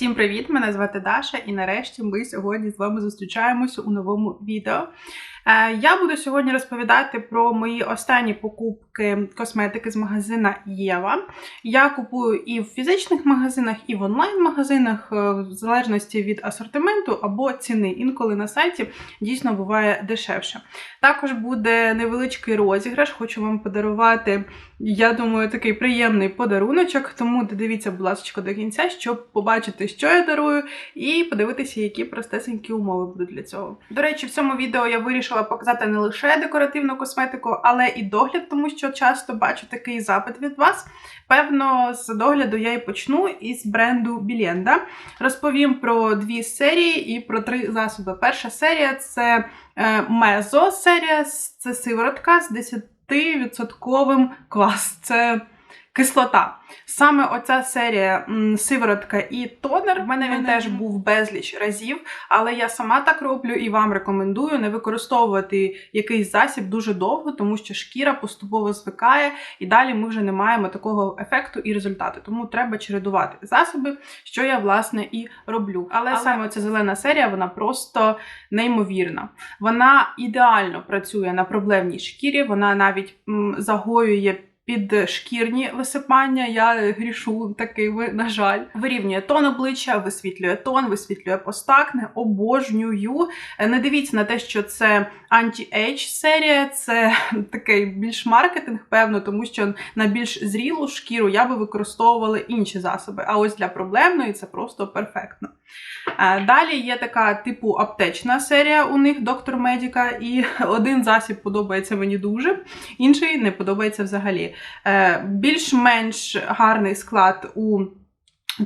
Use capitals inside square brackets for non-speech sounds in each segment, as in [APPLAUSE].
Всім привіт! Мене звати Даша, і нарешті ми сьогодні з вами зустрічаємося у новому відео. Е, Я буду сьогодні розповідати про мої останні покупки косметики з магазина Єва. Я купую і в фізичних магазинах, і в онлайн-магазинах, е, в залежності від асортименту або ціни. Інколи на сайті дійсно буває дешевше. Також буде невеличкий розіграш. Хочу вам подарувати, я думаю, такий приємний подаруночок. Тому додивіться, будь ласка, до кінця, щоб побачити, що я дарую, і подивитися, які простесенькі умови будуть для цього. До речі, в цьому відео я вирішила показати не лише декоративну косметику, але і догляд, тому що часто бачу такий запит від вас. Певно, з догляду я і почну із бренду Білєнда. Розповім про дві серії і про три засоби. Перша серія це е, Мезо серія, це сиворотка з 10% квас. Це кислота. Саме оця серія сиворотка і тонер. В мене він теж був безліч разів, але я сама так роблю і вам рекомендую не використовувати якийсь засіб дуже довго, тому що шкіра поступово звикає, і далі ми вже не маємо такого ефекту і результату. Тому треба чередувати засоби, що я власне і роблю. Але, Але- саме ця зелена серія вона просто неймовірна. Вона ідеально працює на проблемній шкірі, вона навіть загоює. Під шкірні висипання я грішу такими, на жаль. Вирівнює тон обличчя, висвітлює тон, висвітлює постакне, обожнюю. Е, Не дивіться на те, що це анті-ейдж серія, це [LAUGHS] такий більш маркетинг, певно, тому що на більш зрілу шкіру я би використовувала інші засоби. А ось для проблемної це просто перфектно. Е, Далі є така типу аптечна серія у них доктор Медіка, і [LAUGHS] один засіб подобається мені дуже, інший не подобається взагалі. Е, Більш-менш гарний склад у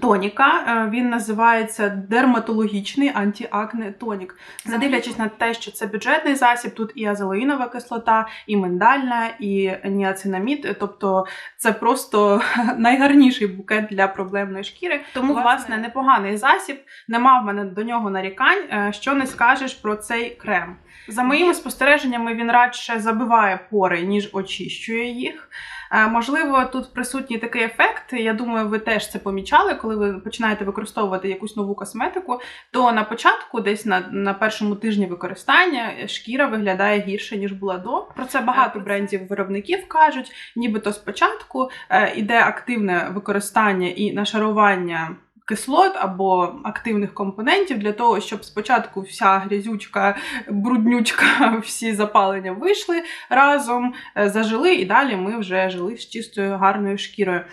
тоніка. Е, Він називається дерматологічний антіакне тонік. Не дивлячись на те, що це бюджетний засіб, тут і азелоїнова кислота, і миндальна, і ніацинамід. Тобто це просто [LAUGHS] найгарніший букет для проблемної шкіри. Тому, Власне, власне, непоганий засіб. Нема в мене до нього нарікань. Е, Що не скажеш про цей крем? За моїми спостереженнями, він радше забиває пори, ніж очищує їх. Е, Можливо, тут присутній такий ефект. Я думаю, ви теж це помічали, коли ви починаєте використовувати якусь нову косметику. То на початку, десь на, на першому тижні використання, шкіра виглядає гірше ніж була до. Про це багато брендів виробників кажуть. Нібито спочатку е, іде активне використання і нашарування. Кислот або активних компонентів для того, щоб спочатку вся грязючка, бруднючка, [LAUGHS] всі запалення вийшли разом, е, зажили, і далі ми вже жили з чистою гарною шкірою.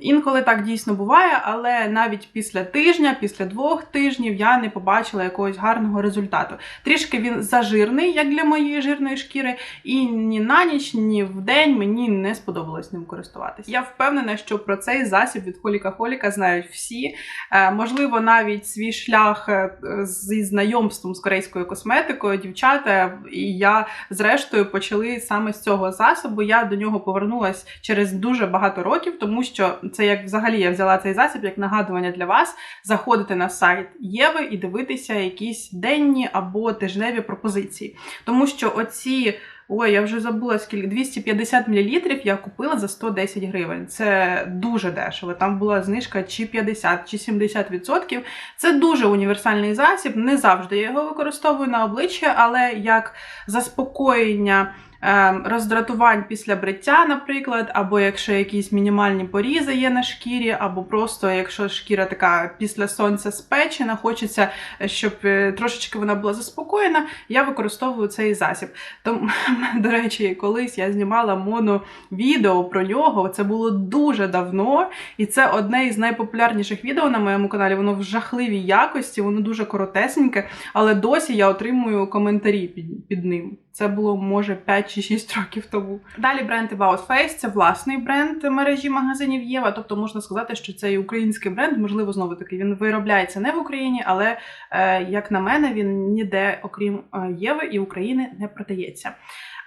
Інколи так дійсно буває, але навіть після тижня, після двох тижнів я не побачила якогось гарного результату. Трішки він зажирний, як для моєї жирної шкіри, і ні на ніч, ні в день мені не сподобалось ним користуватися. Я впевнена, що про цей засіб від Холіка Холіка знають всі. Е, Можливо, навіть свій шлях е, зі знайомством з корейською косметикою, дівчата і я зрештою почали саме з цього засобу. Я до нього повернулась через дуже багато років, тому що це як взагалі я взяла цей засіб як нагадування для вас заходити на сайт Єви і дивитися якісь денні або тижневі пропозиції. Тому що оці. Ой, я вже забула скільки 250 мл я купила за 110 гривень. Це дуже дешево. Там була знижка чи 50, чи 70%. Це дуже універсальний засіб. Не завжди я його використовую на обличчя, але як заспокоєння. Ем, Роздратувань після бриття, наприклад, або якщо якісь мінімальні порізи є на шкірі, або просто якщо шкіра така після сонця спечена, хочеться, е, щоб е, трошечки вона була заспокоєна, я використовую цей засіб. Тому, [LAUGHS] до речі, колись я знімала моновідео про нього. Це було дуже давно, і це одне із найпопулярніших відео на моєму каналі. Воно в жахливій якості, воно дуже коротесеньке, але досі я отримую коментарі під, під ним. Це було може 5 чи 6 років тому. Далі бренд About Face це власний бренд мережі магазинів Єва. Тобто можна сказати, що це і український бренд. Можливо, знову таки він виробляється не в Україні, але е, як на мене, він ніде, окрім е, Єви і України, не продається.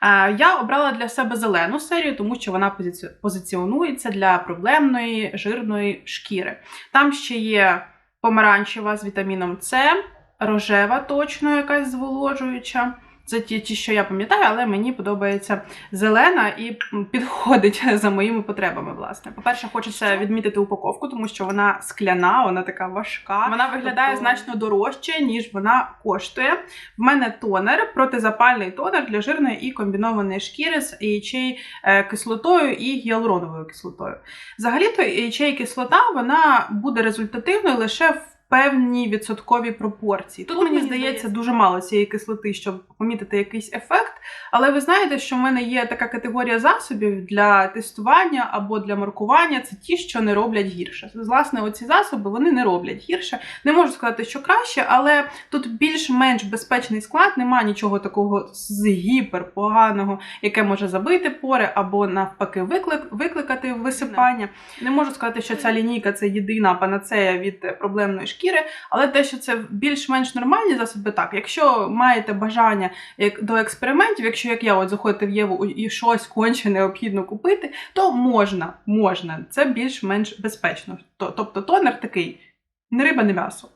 Е, Я обрала для себе зелену серію, тому що вона позиці- позиціонується для проблемної жирної шкіри. Там ще є помаранчева з вітаміном С, рожева точно якась зволожуюча. Це ті, ті, що я пам'ятаю, але мені подобається зелена і підходить [LAUGHS] за моїми потребами. Власне, по-перше, хочеться відмітити упаковку, тому що вона скляна, вона така важка. Вона виглядає Тобто- значно дорожче, ніж вона коштує. В мене тонер, протизапальний тонер для жирної і комбінованої шкіри з AHA е, кислотою і гіалуроновою кислотою. Взагалі-то AHA кислота вона буде результативною лише в певній відсотковій пропорції. Тут, Тут мені здається здається- дуже мало цієї кислоти, щоб помітити якийсь ефект. Але ви знаєте, що в мене є така категорія засобів для тестування або для маркування. Це ті, що не роблять гірше. Власне, оці засоби вони не роблять гірше. Не можу сказати, що краще, але тут більш-менш безпечний склад, нема нічого такого з гіпер поганого, яке може забити пори або навпаки виклик, викликати висипання. Не можу сказати, що ця лінійка це єдина панацея від проблемної шкіри, але те, що це більш-менш нормальні засоби, так. Якщо маєте бажання до експериментів, якщо як я от заходите в Єву і щось конче необхідно купити, то можна, можна. Це більш-менш безпечно. Тобто тонер такий, не риба, не м'ясо.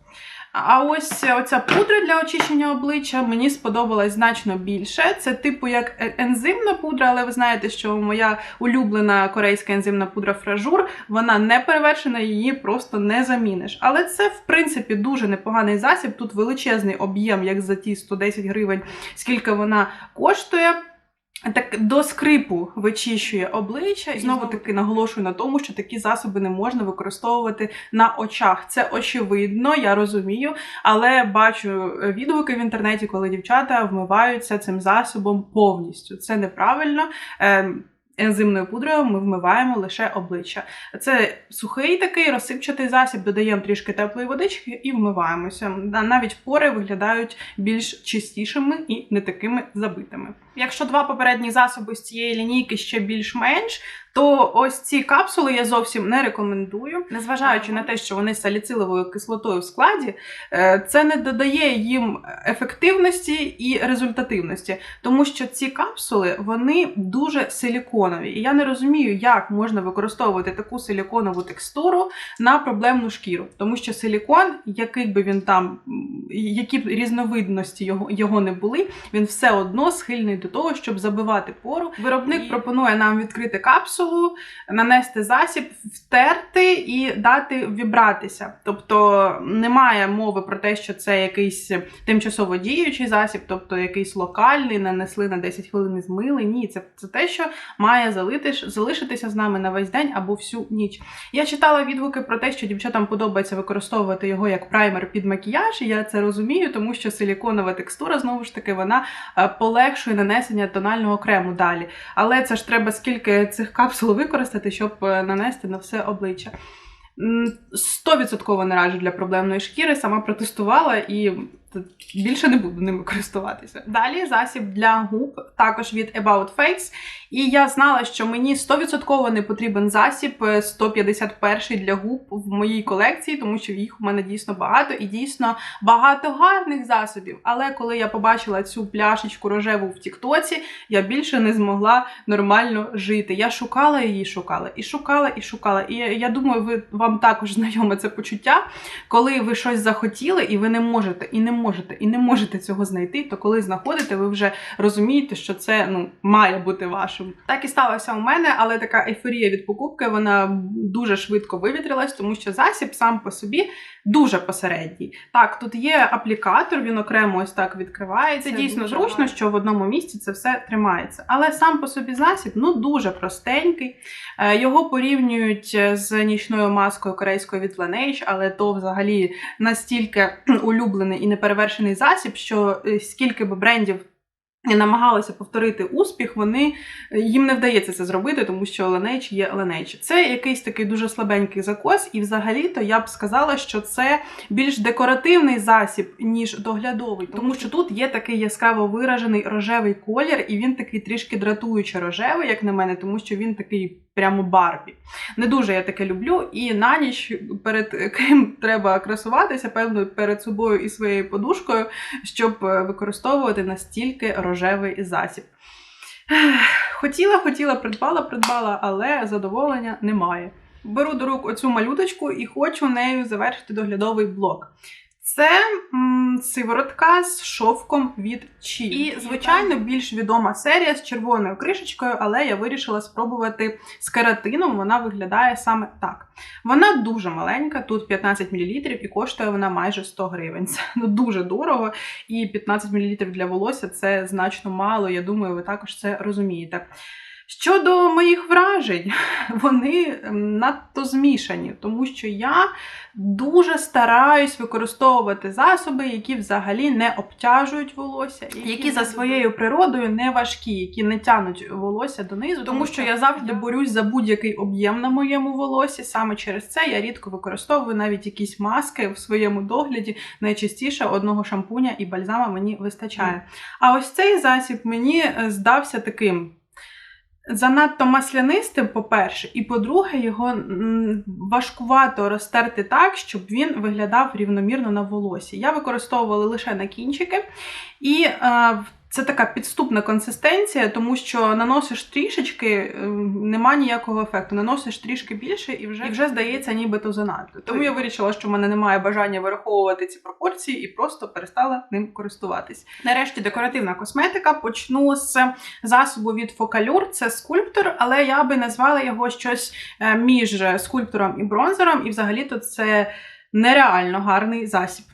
А ось оця пудра для очищення обличчя мені сподобалась значно більше. Це типу як е- ензимна пудра, але ви знаєте, що моя улюблена корейська ензимна пудра фражур, вона не перевершена, її просто не заміниш. Але це, в принципі, дуже непоганий засіб. Тут величезний об'єм, як за ті 110 гривень, скільки вона коштує. Так до скрипу вичищує обличчя, і знову таки наголошую на тому, що такі засоби не можна використовувати на очах. Це очевидно, я розумію, але бачу е, відгуки в інтернеті, коли дівчата вмиваються цим засобом повністю. Це неправильно. Ензимною пудрою ми вмиваємо лише обличчя. Це сухий такий розсипчатий засіб, додаємо трішки теплої водички і вмиваємося. Навіть пори виглядають більш чистішими і не такими забитими. Якщо два попередні засоби з цієї лінійки ще більш-менш, то ось ці капсули я зовсім не рекомендую, незважаючи на те, що вони з саліциловою кислотою в складі, е, це не додає їм ефективності і результативності, тому що ці капсули вони дуже силіконові. І я не розумію, як можна використовувати таку силіконову текстуру на проблемну шкіру, тому що силікон, який би він там, які б різновидності його, його не були, він все одно схильний до того, щоб забивати пору. Виробник І- пропонує нам відкрити капсулу, нанести засіб, втерти і дати вібратися. Тобто немає мови про те, що це якийсь тимчасово діючий засіб, тобто якийсь локальний, нанесли на 10 хвилин і змили. Ні, це, це те, що має залитиш, залишитися з нами на весь день або всю ніч. Я читала відгуки про те, що дівчатам подобається використовувати його як праймер під макіяж. І я це розумію, тому що силіконова текстура знову ж таки вона е, полегшує нанесення тонального крему далі. Але це ж треба скільки цих капсул використати, щоб е, нанести на все обличчя. М, Стовідсотково не раджу для проблемної шкіри, сама протестувала і більше не буду ними користуватися. Далі засіб для губ, також від About Face. І я знала, що мені 100% не потрібен засіб е, 151 для губ в моїй колекції, тому що їх у мене дійсно багато і дійсно багато гарних засобів. Але коли я побачила цю пляшечку рожеву в Тіктоці, я більше не змогла нормально жити. Я шукала її, шукала і шукала, і шукала. І я, думаю, ви вам також знайоме це почуття, коли ви щось захотіли, і ви не можете, і не і не можете цього знайти. То коли знаходите, ви вже розумієте, що це ну має бути вашим. Так і сталося у мене, але така ейфорія від покупки вона дуже швидко вивітрилась, тому що засіб сам по собі дуже посередній. Так, тут є аплікатор, він окремо ось так відкривається. Це дійсно зручно, що в одному місці це все тримається. Але сам по собі засіб ну дуже простенький. Е, Його порівнюють е, з нічною маскою корейською від Laneige, але то взагалі настільки [CLEARS THROAT] улюблений і неперевершений засіб, що е, скільки б брендів намагалися повторити успіх, вони їм не вдається це зробити, тому що Laneige є Laneige. Це якийсь такий дуже слабенький закос, і взагалі-то я б сказала, що це більш декоративний засіб, ніж доглядовий, тому що тут є такий яскраво виражений рожевий колір, і він такий трішки дратуюче рожевий, як на мене, тому що він такий прямо барбі. Не дуже я таке люблю. І на ніч перед ким треба красуватися, певно, перед собою і своєю подушкою, щоб е, використовувати настільки рожевий засіб. Хотіла, хотіла, придбала, придбала, але задоволення немає. Беру до рук оцю малюточку і хочу нею завершити доглядовий блок. Це м, сиворотка з шовком від Чі. І, звичайно, більш відома серія з червоною кришечкою, але я вирішила спробувати з кератином. Вона виглядає саме так. Вона дуже маленька, тут 15 мл, і коштує вона майже 100 гривень. Це ну, дуже дорого. І 15 мл для волосся це значно мало. Я думаю, ви також це розумієте. Щодо моїх вражень, [LAUGHS] вони надто змішані, тому що я дуже стараюсь використовувати засоби, які взагалі не обтяжують волосся, які за своєю природою не важкі, які не тянуть волосся донизу, тому що я завжди борюсь за будь-який об'єм на моєму волосі. Саме через це я рідко використовую навіть якісь маски в своєму догляді. Найчастіше одного шампуня і бальзама мені вистачає. А ось цей засіб мені е, здався таким. Занадто маслянистим, по-перше, і по-друге, його важкувато розтерти так, щоб він виглядав рівномірно на волосі. Я використовувала лише на кінчики, і е, це така підступна консистенція, тому що наносиш трішечки, е, нема ніякого ефекту. Наносиш трішки більше і вже, і вже здається, нібито занадто. Тому я вирішила, що в мене немає бажання вираховувати ці пропорції і просто перестала ним користуватись. Нарешті декоративна косметика. Почну з засобу від Focallure. Це скульптор, але я би назвала його щось е, між скульптором і бронзером, і взагалі-то це нереально гарний засіб.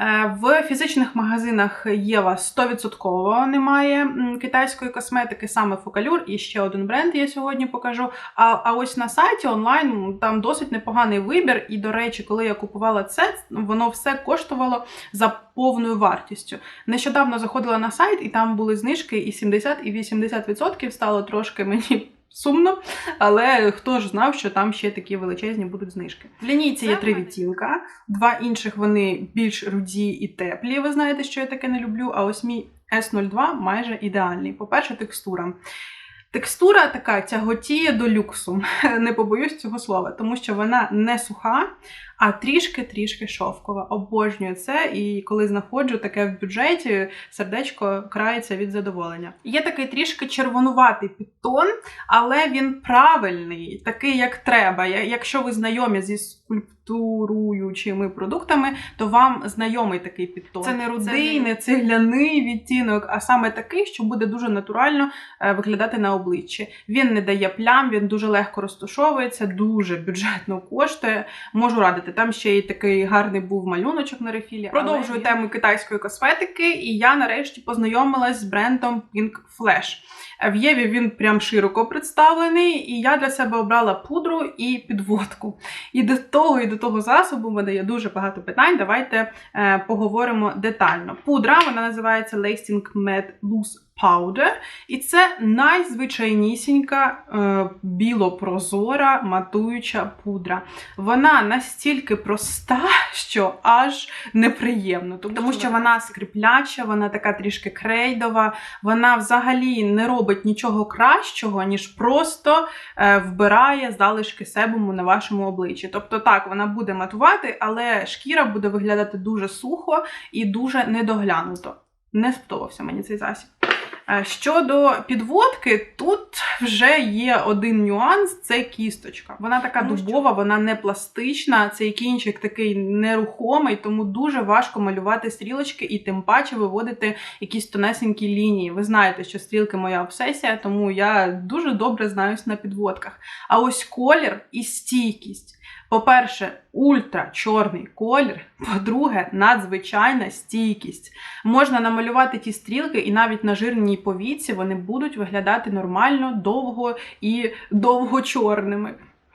Е, В фізичних магазинах Єва 100% немає китайської косметики, саме Focallure, і ще один бренд я сьогодні покажу. А, а ось на сайті онлайн там досить непоганий вибір. І, до речі, коли я купувала це, воно все коштувало за повною вартістю. Нещодавно заходила на сайт, і там були знижки і 70, і 80% стало трошки мені. Сумно, але хто ж знав, що там ще такі величезні будуть знижки. В лінійці є три відтінка, два інших вони більш руді і теплі. Ви знаєте, що я таке не люблю. А ось мій S02 майже ідеальний. По-перше, текстура. Текстура така тяготіє до люксу, [LAUGHS] не побоюсь цього слова, тому що вона не суха, а трішки-трішки шовкова. Обожнюю це, і коли знаходжу таке в бюджеті, сердечко крається від задоволення. Є такий трішки червонуватий підтон, але він правильний, такий, як треба. Якщо ви знайомі зі скульптуруючими продуктами, то вам знайомий такий підтон. Це не рудий, не цегляний відтінок, а саме такий, що буде дуже натурально е, виглядати на обличчі. Він не дає плям, він дуже легко розташовується, дуже бюджетно коштує. Можу радити. Там ще й такий гарний був малюночок на рефілі. Продовжую тему китайської косметики, і я нарешті познайомилась з брендом Pink Flash. В Єві він прям широко представлений, і я для себе обрала пудру і підводку. І до того, і до того засобу в мене є дуже багато питань. Давайте е, поговоримо детально. Пудра вона називається Lasting Matte Loose Powder, і це найзвичайнісінька е, білопрозора матуюча пудра. Вона настільки проста, що аж неприємно, тому що вона скріпляча, вона така трішки крейдова, вона взагалі не робить нічого кращого, ніж просто е, вбирає залишки себуму на вашому обличчі. Тобто так, вона буде матувати, але шкіра буде виглядати дуже сухо і дуже недоглянуто. Не сподобався мені цей засіб. Е, Щодо підводки, тут вже є один нюанс це кісточка. Вона така що- дубова, вона не пластична, цей кінчик такий нерухомий, тому дуже важко малювати стрілочки і тим паче виводити якісь тонесенькі лінії. Ви знаєте, що стрілки моя обсесія, тому я дуже добре знаюсь на підводках. А ось колір і стійкість. По-перше, ультра чорний колір. По-друге, надзвичайна стійкість. Можна намалювати ті стрілки, і навіть на жирній повіці вони будуть виглядати нормально, довго і довго чорними.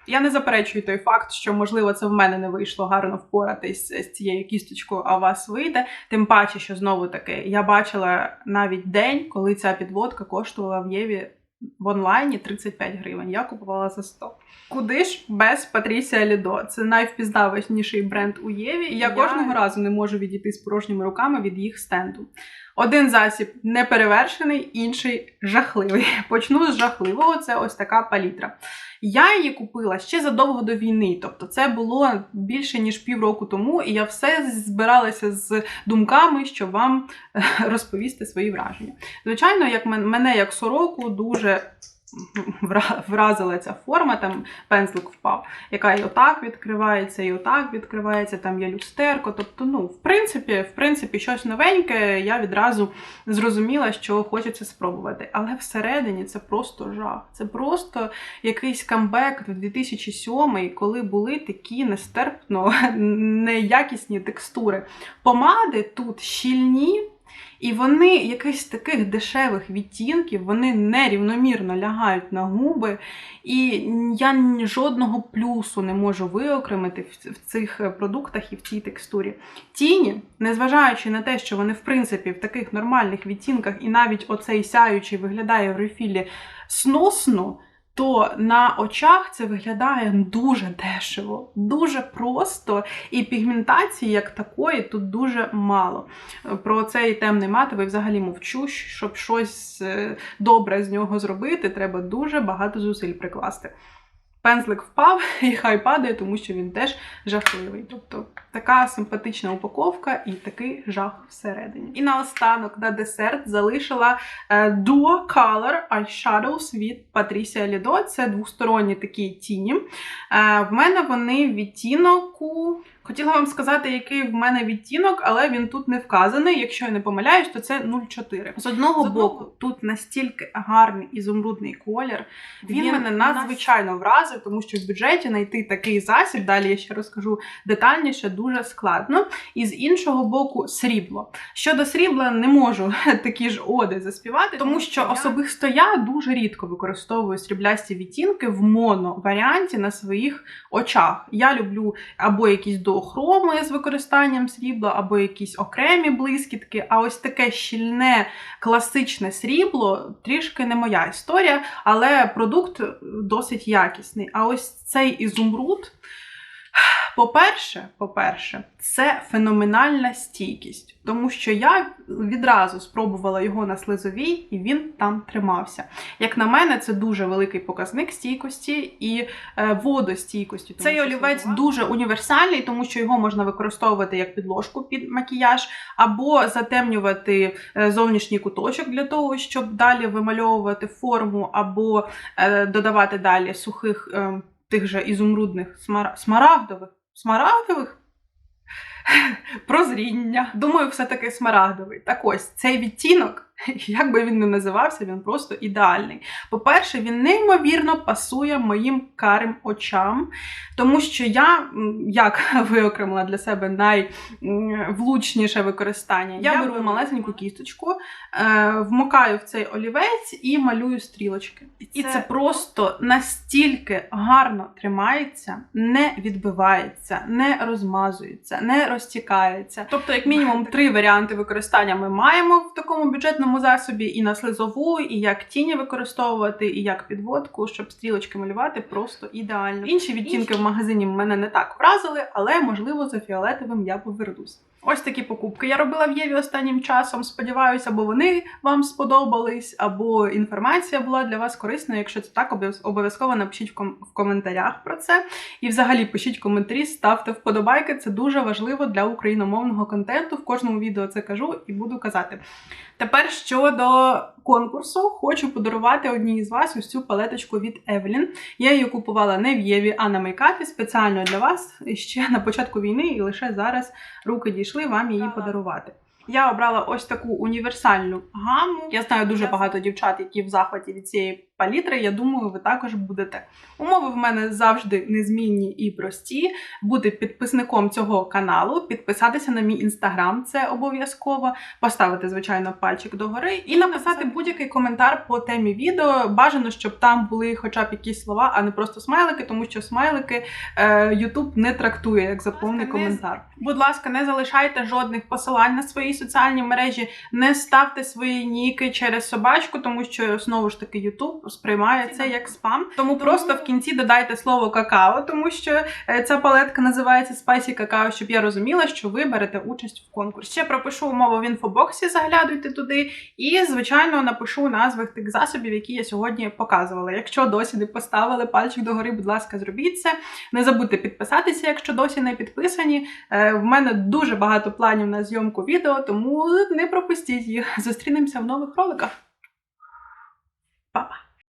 Я не заперечую той факт, що можливо це в мене не вийшло гарно впоратись з цією кісточкою, а вас вийде. Тим паче, що знову таки я бачила навіть день, коли ця підводка коштувала в Єві в онлайні 35 гривень. Я купувала за 100. Куди ж без Патрісія Лідо? Це найвпізнаваніший бренд у Єві. І я, Я- кожного разу не можу відійти з порожніми руками від їх стенду. Один засіб неперевершений, інший жахливий. Почну з жахливого. Це ось така палітра. Я її купила ще задовго до війни, тобто це було більше ніж півроку тому, і я все збиралася з думками, щоб вам е, [LAUGHS] розповісти свої враження. Звичайно, як мене як сороку дуже вразила ця форма, там пензлик впав, яка і отак відкривається, і отак відкривається, там є люстерко. Тобто, ну, в принципі, в принципі, щось новеньке, я відразу зрозуміла, що хочеться спробувати. Але всередині це просто жах. Це просто якийсь камбек в 2007 коли були такі нестерпно [LAUGHS] неякісні текстури. Помади тут щільні. І вони якихось таких дешевих відтінків, вони нерівномірно лягають на губи, і я жодного плюсу не можу виокремити в, в цих е, продуктах і в цій текстурі. Тіні, незважаючи на те, що вони в принципі в таких нормальних відтінках, і навіть оцей сяючий виглядає в рефілі сносно. То на очах це виглядає дуже дешево, дуже просто, і пігментації як такої тут дуже мало. Про цей темний матовий взагалі мовчу. Щоб щось е, добре з нього зробити, треба дуже багато зусиль прикласти. Пензлик впав [LAUGHS] і хай падає, тому що він теж жахливий. Тобто така симпатична упаковка і такий жах всередині. І наостанок на десерт залишила е, Duo Color Eyeshadows від Patricia Lido. Це двосторонні такі тіні. Е, В мене вони відтінок у Хотіла вам сказати, який в мене відтінок, але він тут не вказаний. Якщо я не помиляюсь, то це 0,4. З одного З одного- боку, тут настільки гарний ізумрудний колір. Він, Він мене нас- надзвичайно вразив, тому що в бюджеті знайти такий засіб, далі я ще розкажу детальніше, дуже складно. І з іншого боку, срібло. Щодо срібла, не можу [LAUGHS] такі ж оди заспівати, тому що особисто я дуже рідко використовую сріблясті відтінки в моно варіанті на своїх очах. Я люблю або якісь доохроми з використанням срібла, або якісь окремі блискітки. А ось таке щільне класичне срібло трішки не моя історія, але продукт досить якісний. А ось цей ізумруд. По-перше, по-перше, це феноменальна стійкість, тому що я відразу спробувала його на слизовій, і він там тримався. Як на мене, це дуже великий показник стійкості і е, водостійкості. Цей олівець слизова- дуже універсальний, тому що його можна використовувати як підложку під макіяж, або затемнювати е, зовнішній куточок для того, щоб далі вимальовувати форму, або е, додавати далі сухих е, тих же ізумрудних смара... смарагдових. Смарагдових? [LAUGHS] Прозріння. Думаю, все-таки смарагдовий. Так ось цей відтінок, [LAUGHS] як би він не називався, він просто ідеальний. По-перше, він неймовірно пасує моїм карим очам, тому що я як [LAUGHS] виокремила для себе найвлучніше використання. Я, Я беру малесеньку кісточку, е, вмокаю в цей олівець і малюю стрілочки. І це, це просто настільки гарно тримається, не відбивається, не розмазується, не розтікається. Тобто, як мінімум, три варіанти використання ми маємо в такому бюджетному засобі: і на слизову, і як тіні використовувати, і як підводку, щоб стрілочки малювати просто ідеально. Інші відтінки в магазині мене не так вразили, але можливо за фіолетовим я повернусь. Ось такі покупки я робила в Єві останнім часом. Сподіваюся, або вони вам сподобались, або інформація була для вас корисною. Якщо це так, обов'язково напишіть в, ком- в коментарях про це. І взагалі пишіть коментарі, ставте вподобайки. Це дуже важливо для україномовного контенту. В кожному відео це кажу і буду казати. Тепер щодо конкурсу, хочу подарувати одній із вас ось цю палеточку від Evelyn. Я її купувала не в Єві, а на мейкапі спеціально для вас ще на початку війни, і лише зараз руки дійшли вам її подарувати. Я обрала ось таку універсальну гаму. Я знаю дуже багато дівчат, які в захваті від цієї палітри. Я думаю, ви також будете. Умови в мене завжди незмінні і прості. Бути підписником цього каналу, підписатися на мій інстаграм, це обов'язково. Поставити, звичайно, пальчик догори і написати будь-який коментар по темі відео. Бажано, щоб там були хоча б якісь слова, а не просто смайлики, тому що смайлики е, YouTube не трактує як заповний коментар. Будь ласка, не залишайте жодних посилань на свої соціальні мережі, не ставте свої ніки через собачку, тому що знову ж таки YouTube сприймає це як спам. Тому просто в кінці додайте слово какао, тому що е, ця палетка називається Spicy какао, щоб я розуміла, що ви берете участь в конкурсі. Ще пропишу умову в інфобоксі, заглядуйте туди. І, звичайно, напишу назви тих засобів, які я сьогодні показувала. Якщо досі не поставили пальчик догори, будь ласка, зробіть це. Не забудьте підписатися, якщо досі не підписані. Е, В мене дуже багато планів на зйомку відео, тому не пропустіть їх. Зустрінемося в нових роликах.